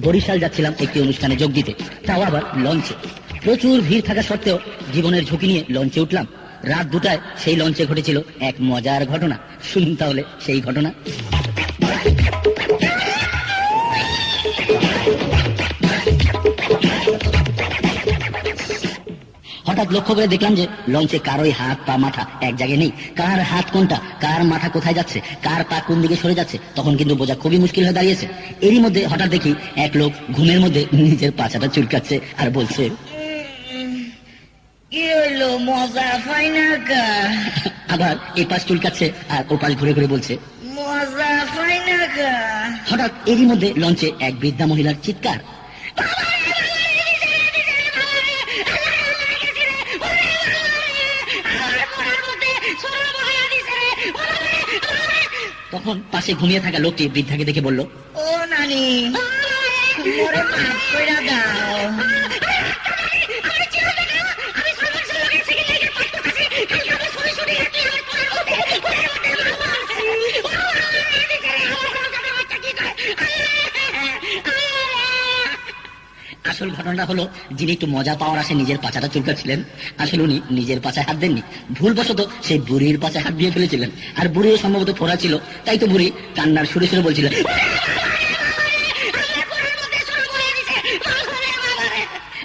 বরিশাল যাচ্ছিলাম একটি অনুষ্ঠানে যোগ দিতে। তাও আবার লঞ্চে। প্রচুর ভিড় থাকা সত্ত্বেও জীবনের ঝুঁকি নিয়ে লঞ্চে উঠলাম। রাত দুটায় সেই লঞ্চে ঘটেছিল এক মজার ঘটনা। শুনুন তাহলে সেই ঘটনা। হঠাৎ লক্ষ্য করে দেখলাম যে লঞ্চে কারোই হাত পা মাথা এক জায়গায় নেই। কার হাত কোনটা? কার মাথা কোথায় যাচ্ছে? কার পা কোন দিকে সরে যাচ্ছে? তখন কিন্তু বোঝা খুবই মুশকিল হয়ে দাঁড়িয়েছে। এরই মধ্যে হঠাৎ দেখি এক লোক ঘুমের মধ্যে নিজের পাছাটা চুলকাচ্ছে আর বলছে আবার এই পাশ চুলকাচ্ছে আর ও পাশ ঘুরে ঘুরে বলছে হঠাৎ এরই মধ্যে লঞ্চে এক বৃদ্ধা মহিলার চিৎকার। তখন পাশে ঘুমিয়ে থাকা লোকটি বৃদ্ধাকে দেখে বলল ও নানি দাও। আসল ঘটনাটা হলো যিনি একটু মজা পাওয়ার আসে নিজের পাচাটা চুলকাচ্ছিলেন আসলে উনি নিজের পাচায় হাত দেননি। ভুলবশত সেই বুড়ির পাচায় হাত দিয়ে ফেলেছিলেন। আর বুড়িও সম্ভবত ফোড়া ছিল তাই তো বুড়ি কান্নার সুরে সুরে বলছিলেন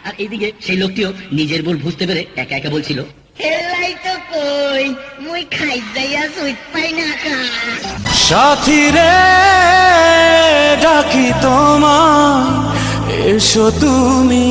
আর এইদিকে সেই লোকটিও নিজের ভুল বুঝতে পেরে একা একা বলছিল হেলাই তো কই মুই খাই যাইয়া সুইট পাই না কা? সাথী রে ডাকি তোমায় এসো তুমি।